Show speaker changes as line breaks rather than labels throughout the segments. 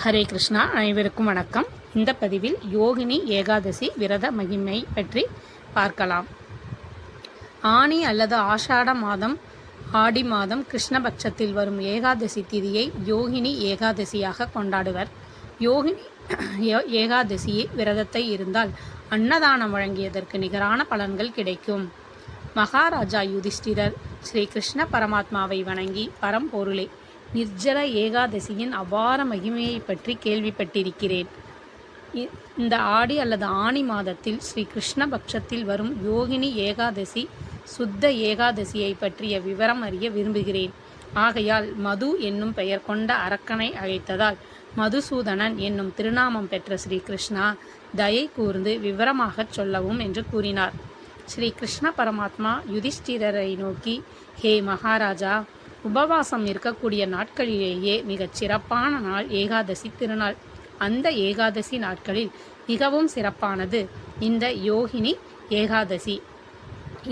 ஹரே கிருஷ்ணா அனைவருக்கும் வணக்கம். இந்த பதிவில் யோகினி ஏகாதசி விரத மகிமை பற்றி பார்க்கலாம். ஆனி அல்லது ஆஷாட மாதம் ஆடி மாதம் கிருஷ்ணபட்சத்தில் வரும் ஏகாதசி திதியை யோகினி ஏகாதசியாக கொண்டாடுவர். யோகினி ஏகாதசியை விரதத்தை இருந்தால் அன்னதானம் வழங்கியதற்கு நிகரான பலன்கள் கிடைக்கும். மகாராஜா யுதிஷ்டிரர் ஸ்ரீ கிருஷ்ண பரமாத்மாவை வணங்கி பரம்பொருளை நிர்ஜல ஏகாதசியின் அபார மகிமையை பற்றி கேள்விப்பட்டிருக்கிறேன். இ- இந்த ஆடி அல்லது ஆனி மாதத்தில் ஸ்ரீ கிருஷ்ண பட்சத்தில் வரும் யோகினி ஏகாதசி சுத்த ஏகாதசியை பற்றிய விவரம் அறிய விரும்புகிறேன். ஆகையால் மது என்னும் பெயர் கொண்ட அரக்கனை அழைத்ததால் மதுசூதனன் என்னும் திருநாமம் பெற்ற ஸ்ரீ கிருஷ்ணா தயை கூர்ந்து விவரமாகச் சொல்லவும் என்று கூறினார். ஸ்ரீ கிருஷ்ண பரமாத்மா யுதிஷ்டிரரை நோக்கி ஹே மகாராஜா உபவாசம் இருக்கக்கூடிய நாட்களிலேயே மிகச் சிறப்பான நாள் ஏகாதசி திருநாள். அந்த ஏகாதசி நாட்களில் மிகவும் சிறப்பானது இந்த யோகினி ஏகாதசி.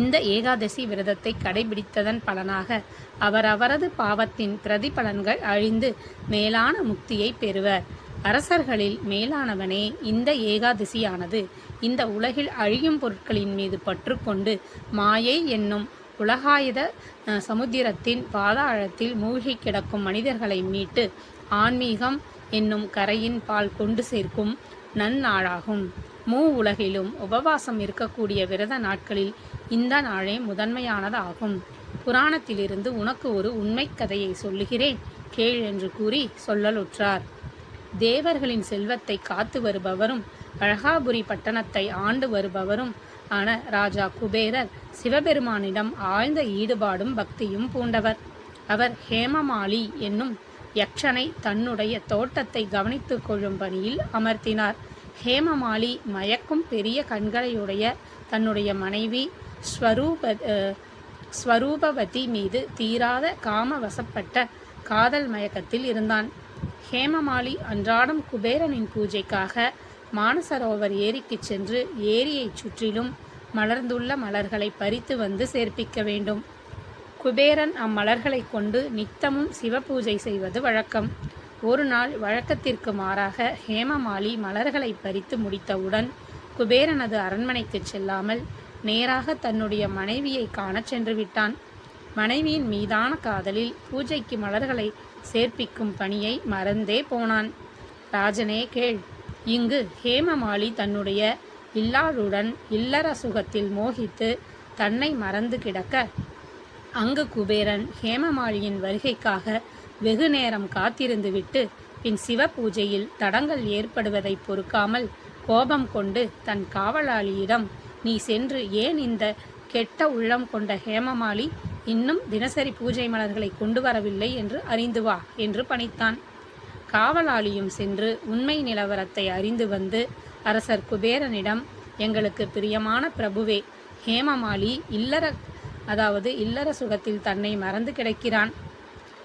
இந்த ஏகாதசி விரதத்தை கடைபிடித்ததன் பலனாக அவரவரது பாவத்தின் பிரதிபலன்கள் அழிந்து மேலான முக்தியை பெறுவர். அரசர்களில் மேலானவனே இந்த ஏகாதசியானது இந்த உலகில் அழியும் பொருட்களின் மீது பற்றுக்கொண்டு மாயை என்னும் உலகாயுத அஹ், சமுத்திரத்தின் பாதாளத்தில் மூழ்கி கிடக்கும் மனிதர்களை மீட்டு ஆன்மீகம் என்னும் கரையின் பால் கொண்டு சேர்க்கும் நன்னாளாகும். மூ உலகிலும் உபவாசம் இருக்கக்கூடிய விரத நாட்களில் இந்த நாளே முதன்மையானதாகும். புராணத்திலிருந்து உனக்கு ஒரு உண்மை கதையை சொல்லுகிறேன் கேள் என்று கூறி சொல்லலுற்றார். தேவர்களின் செல்வத்தை காத்து வருபவரும் அழகாபுரி பட்டணத்தை ஆண்டு வருபவரும் ஆன ராஜா குபேரர் சிவபெருமானிடம் ஆழ்ந்த ஈடுபாடும் பக்தியும் பூண்டவர். அவர் ஹேமமாலி என்னும் யக்ஷனை தன்னுடைய தோட்டத்தை கவனித்துக் கொள்ளும் பணியில் அமர்த்தினார். ஹேமமாலி மயக்கும் பெரிய கண்களையுடைய தன்னுடைய மனைவி ஸ்வரூப ஸ்வரூபவதி மீது தீராத காமவசப்பட்ட காதல் மயக்கத்தில் இருந்தான். ஹேமமாலி அன்றாடம் குபேரனின் பூஜைக்காக மானசரோவர் ஏரிக்குச் சென்று ஏரியைச் சுற்றிலும் மலர்ந்துள்ள மலர்களை பறித்து வந்து சேர்ப்பிக்க வேண்டும். குபேரன் அம்மலர்களைக் கொண்டு நித்தமும் சிவபூஜை செய்வது வழக்கம். ஒரு நாள் வழக்கத்திற்கு மாறாக ஹேமமாலி மலர்களை பறித்து முடித்தவுடன் குபேரனது அரண்மனைக்குச் செல்லாமல் நேராக தன்னுடைய மனைவியை காணச் சென்று விட்டான். மனைவியின் மீதான காதலில் பூஜைக்கு மலர்களை சேர்ப்பிக்கும் பணியை மறந்தே போனான். ராஜனே கேள் இங்கு ஹேமமாலி தன்னுடைய இல்லாளுடன் இல்லற சுகத்தில் மோகித்து தன்னை மறந்து கிடக்க. அங்கு குபேரன் ஹேமமாலியின் வருகைக்காக வெகு நேரம் காத்திருந்துவிட்டு பின் சிவ பூஜையில் தடங்கள் ஏற்படுவதை பொறுக்காமல் கோபம் கொண்டு தன் காவலாளியிடம் நீ சென்று ஏன் இந்த கெட்ட உள்ளம் கொண்ட ஹேமமாலி இன்னும் தினசரி பூஜை மலர்களை கொண்டு வரவில்லை? என்று அறிந்து வா என்று பணித்தான். காவலாளியும் சென்று உண்மை நிலவரத்தை அறிந்து வந்து அரசர் குபேரனிடம் எங்களுக்கு பிரியமான பிரபுவே ஹேமமாலி இல்லற அதாவது இல்லற சுகத்தில் தன்னை மறந்து கிடக்கிறான்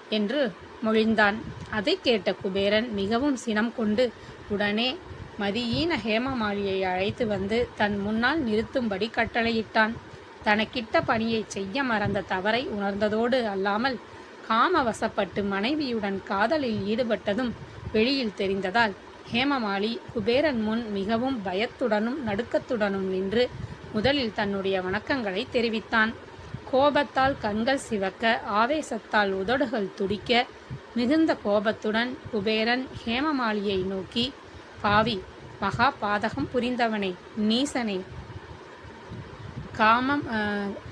என்று மொழிந்தான். அதை கேட்ட குபேரன் மிகவும் சினம் கொண்டு உடனே மதியீன ஹேமமாலியை அழைத்து வந்து தன் முன்னால் நிறுத்தும்படி கட்டளையிட்டான். தனக்கிட்ட பணியை செய்ய மறந்த தவறை உணர்ந்ததோடு அல்லாமல் காமவசப்பட்டு மனைவியுடன் காதலில் ஈடுபட்டதும் வெளியில் தெரிந்ததால் ஹேமமாலி குபேரன் முன் மிகவும் பயத்துடனும் நடுக்கத்துடனும் நின்று முதலில் தன்னுடைய வணக்கங்களை தெரிவித்தான். கோபத்தால் கண்கள் சிவக்க ஆவேசத்தால் உதடுகள் துடிக்க மிகுந்த கோபத்துடன் குபேரன் ஹேமமாலியை நோக்கி பாவி மகா பாதகம் புரிந்தவனே நீசனே. காமம்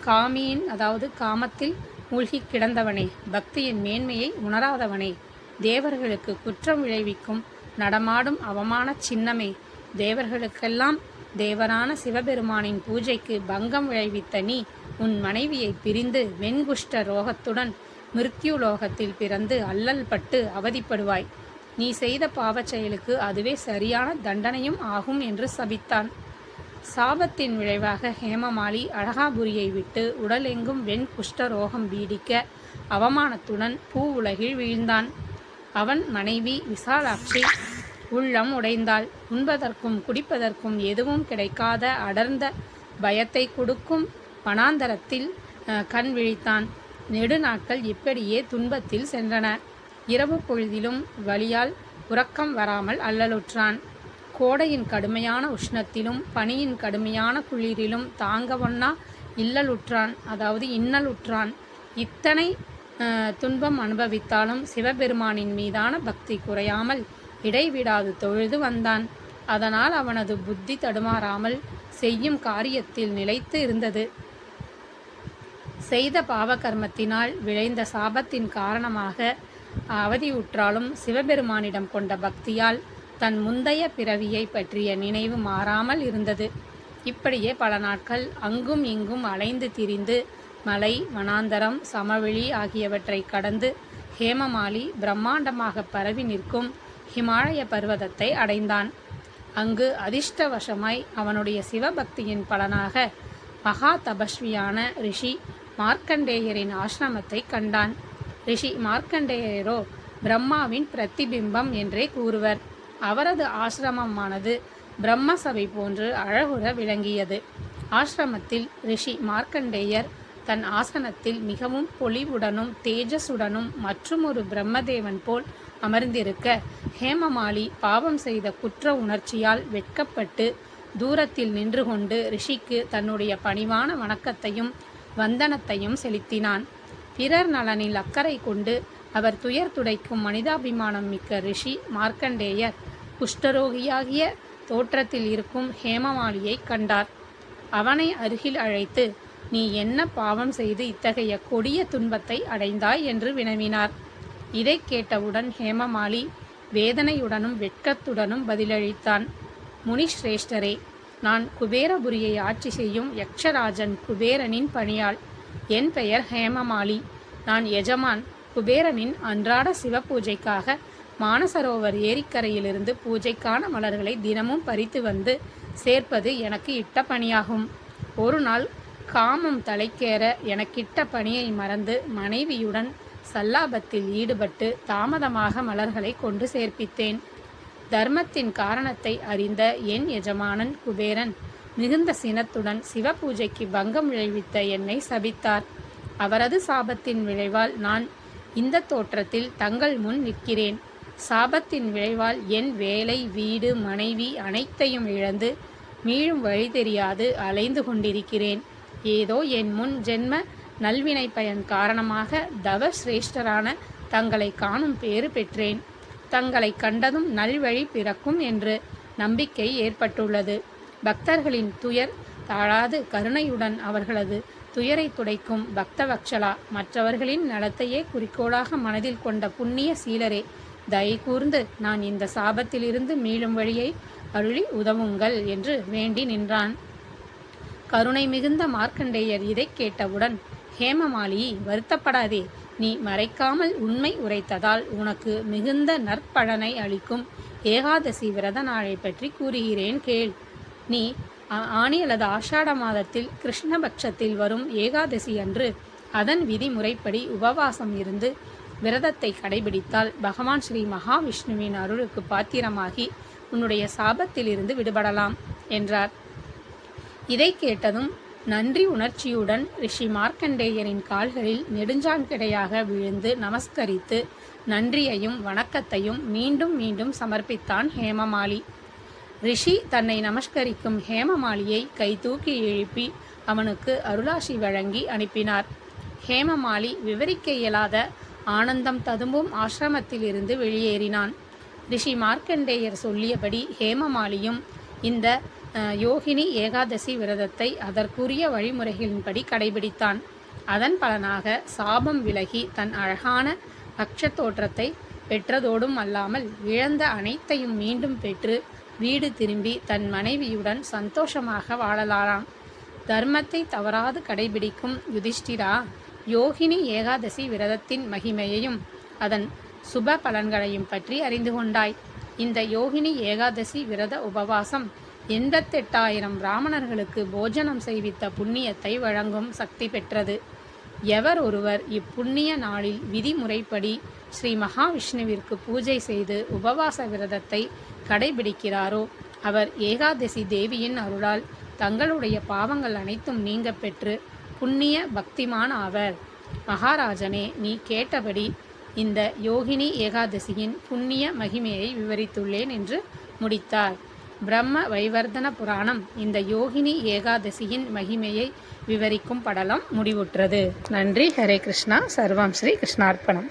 காமியின் அதாவது காமத்தில் மூழ்கி கிடந்தவனே பக்தியின் மேன்மையை உணராதவனே தேவர்களுக்கு குற்றம் விளைவிக்கும் நடமாடும் அவமான சின்னமே. தேவர்களுக்கெல்லாம் தேவரான சிவபெருமானின் பூஜைக்கு பங்கம் விளைவித்த நீ உன் மனைவியை பிரிந்து வெண்குஷ்ட ரோகத்துடன் மிருத்யு லோகத்தில் பிறந்து அல்லல் பட்டு அவதிப்படுவாய். நீ செய்த பாவச் செயலுக்கு அதுவே சரியான தண்டனையும் ஆகும் என்று சபித்தான். சாபத்தின் விளைவாக ஹேமமாலி அழகாபுரியை விட்டு உடலெங்கும் வெண் குஷ்டரோகம் பீடிக்க அவமானத்துடன் பூ உலகில் வீழ்ந்தான். அவன் மனைவி விசாலாட்சி உள்ளம் உடைந்தாள். உண்பதற்கும் குடிப்பதற்கும் எதுவும் கிடைக்காத அடர்ந்த பயத்தை கொடுக்கும் வனாந்தரத்தில் கண் விழித்தான். நெடுநாட்கள் இப்படியே துன்பத்தில் சென்றன. இரவு பொழுதிலும் வலியால் உறக்கம் வராமல் அல்லலுற்றான். கோடையின் கடுமையான உஷ்ணத்திலும் பனியின் கடுமையான குளிரிலும் தாங்கவொண்ணா இல்லலுற்றான் அதாவது இன்னலுற்றான். இத்தனை துன்பம் அனுபவித்தாலும் சிவபெருமானின் மீதான பக்தி குறையாமல் இடைவிடாது தொழுது வந்தான். அதனால் அவனது புத்தி தடுமாறாமல் செய்யும் காரியத்தில் நிலைத்து இருந்தது. செய்த பாவகர்மத்தினால் விளைந்த சாபத்தின் காரணமாக அவதியுற்றாலும் சிவபெருமானிடம் கொண்ட பக்தியால் தன் முந்தைய பிறவியை பற்றிய நினைவு மாறாமல் இருந்தது. இப்படியே பல நாட்கள் அங்கும் இங்கும் அலைந்து திரிந்து மலை வனாந்தரம் சமவெளி ஆகியவற்றை கடந்து ஹேமமாலி பிரம்மாண்டமாக பரவி நிற்கும் ஹிமாலய பர்வதத்தை அடைந்தான். அங்கு அதிர்ஷ்டவசமாய் அவனுடைய சிவபக்தியின் பலனாக மகா தபஸ்வியான ரிஷி மார்க்கண்டேயரின் ஆசிரமத்தை கண்டான். ரிஷி மார்க்கண்டேயரோ பிரம்மாவின் பிரதிபிம்பம் என்றே கூறுவர். அவரது ஆசிரமமானது பிரம்மசபை போன்று அழகுற விளங்கியது. ஆசிரமத்தில் ரிஷி மார்க்கண்டேயர் தன் ஆசனத்தில் மிகவும் பொலிவுடனும் தேஜஸுடனும் மற்றுமொரு பிரம்மதேவன் போல் அமர்ந்திருக்க ஹேமமாலி பாவம் செய்த குற்ற உணர்ச்சியால் வெட்கப்பட்டு தூரத்தில் நின்று கொண்டு ரிஷிக்கு தன்னுடைய பணிவான வணக்கத்தையும் வந்தனத்தையும் செலுத்தினான். பிறர் நலனில் அக்கறை கொண்டு அவர் துயர் துடைக்கும் மனிதாபிமானம் மிக்க ரிஷி மார்க்கண்டேயர் குஷ்டரோகியாகிய தோற்றத்தில் இருக்கும் ஹேமமாலியை கண்டார். அவனை அருகில் அழைத்து நீ என்ன பாவம் செய்து இத்தகைய கொடிய துன்பத்தை அடைந்தாய்? என்று வினவினார். இதைக் கேட்டவுடன் ஹேமமாலி வேதனையுடனும் வெட்கத்துடனும் பதிலளித்தான் முனிஸ்ரேஷ்டரே நான் குபேரபுரியை ஆட்சி செய்யும் யக்ஷராஜன் குபேரனின் பணியாள். என் பெயர் ஹேமமாலி. நான் எஜமான் குபேரனின் அன்றாட சிவபூஜைக்காக மானசரோவர் ஏரிக்கரையிலிருந்து பூஜைக்கான மலர்களை தினமும் பறித்து வந்து சேர்ப்பது எனக்கு இட்ட பணியாகும். ஒரு நாள் காமம் தலைக்கேற எனக்கிட்ட பணியை மறந்து மனைவியுடன் சல்லாபத்தில் ஈடுபட்டு தாமதமாக மலர்களை கொண்டு சேர்ப்பித்தேன். தர்மத்தின் காரணத்தை அறிந்த என் எஜமானன் குபேரன் மிகுந்த சினத்துடன் சிவபூஜைக்கு பங்கம் விளைவித்த என்னை சபித்தார். அவரது சாபத்தின் விளைவால் நான் இந்த தோற்றத்தில் தங்கள் முன் நிற்கிறேன். சாபத்தின் விளைவால் என் வேலை வீடு மனைவி அனைத்தையும் இழந்து மீளும் வழி தெரியாது அலைந்து கொண்டிருக்கிறேன். ஏதோ என் முன் ஜென்ம நல்வினை பயன் காரணமாக தவ சிரேஷ்டரான தங்களை காணும் பேறு பெற்றேன். தங்களை கண்டதும் நல்வழி பிறக்கும் என்று நம்பிக்கை ஏற்பட்டுள்ளது. பக்தர்களின் துயர் தாழாது கருணையுடன் அவர்களது துயரை துடைக்கும் பக்தவக்ஷலா மற்றவர்களின் நலத்தையே குறிக்கோளாக மனதில் கொண்ட புண்ணிய சீலரே தயை கூர்ந்து நான் இந்த சாபத்திலிருந்து மீளும் வழியை அருளி உதவுங்கள் என்று வேண்டி நின்றான். கருணை மிகுந்த மார்க்கண்டேயர் இதைக் கேட்டவுடன் ஹேமமாலி வருத்தப்படாதே. நீ மறைக்காமல் உண்மை உரைத்ததால் உனக்கு மிகுந்த நற்பலனை அளிக்கும் ஏகாதசி விரத நாளை பற்றி கூறுகிறேன் கேள். நீ ஆணி ஆனி அல்லது ஆஷாட மாதத்தில் கிருஷ்ணபட்சத்தில் வரும் ஏகாதசி அன்று அதன் விதிமுறைப்படி உபவாசம் இருந்து விரதத்தை கடைபிடித்தால் பகவான் ஸ்ரீ மகாவிஷ்ணுவின் அருளுக்கு பாத்திரமாகி உன்னுடைய சாபத்திலிருந்து விடுபடலாம் என்றார். இதை கேட்டதும் நன்றி உணர்ச்சியுடன் ரிஷி மார்க்கண்டேயரின் கால்களில் நெடுஞ்சான்கிடையாக விழுந்து நமஸ்கரித்து நன்றியையும் வணக்கத்தையும் மீண்டும் மீண்டும் சமர்ப்பித்தான் ஹேமமாலி. ரிஷி தன்னை நமஸ்கரிக்கும் ஹேமமாலியை கைதூக்கி எழுப்பி அவனுக்கு அருளாசி வழங்கி அனுப்பினார். ஹேமமாலி விவரிக்க இயலாத ஆனந்தம் ததும்பும் ஆசிரமத்திலிருந்து வெளியேறினான். ரிஷி மார்க்கண்டேயர் சொல்லியபடி ஹேமமாலியும் இந்த யோகினி ஏகாதசி விரதத்தை அதற்குரிய வழிமுறைகளின்படி கடைபிடித்தான். அதன் பலனாக சாபம் விலகி தன் அழகான அக்ஷ தோற்றத்தை பெற்றதோடும் அல்லாமல் இழந்த அனைத்தையும் மீண்டும் பெற்று வீடு திரும்பி தன் மனைவியுடன் சந்தோஷமாக வாழலாராம். தர்மத்தை தவறாது கடைபிடிக்கும் யுதிஷ்டிரா யோகினி ஏகாதசி விரதத்தின் மகிமையையும் அதன் சுப பலன்களையும் பற்றி அறிந்து கொண்டாய். இந்த யோகினி ஏகாதசி விரத உபவாசம் எண்பத்தெட்டாயிரம் பிராமணர்களுக்கு போஜனம் செய்வித்த புண்ணியத்தை வழங்கும் சக்தி பெற்றது. எவர் ஒருவர் இப்புண்ணிய நாளில் விதிமுறைப்படி ஸ்ரீ மகாவிஷ்ணுவிற்கு பூஜை செய்து உபவாச விரதத்தை கடைபிடிக்கிறாரோ அவர் ஏகாதசி தேவியின் அருளால் தங்களுடைய பாவங்கள் அனைத்தும் நீங்க பெற்று புண்ணிய பக்திமான் ஆவர். மகாராஜனே நீ கேட்டபடி இந்த யோகினி ஏகாதசியின் புண்ணிய மகிமையை விவரித்துள்ளேன் என்று முடித்தார். பிரம்ம வைவர்தன புராணம் இந்த யோகினி ஏகாதசியின் மகிமையை விவரிக்கும் படலம் முடிவுற்றது. நன்றி. ஹரே கிருஷ்ணா. சர்வம் ஸ்ரீ கிருஷ்ணார்ப்பணம்.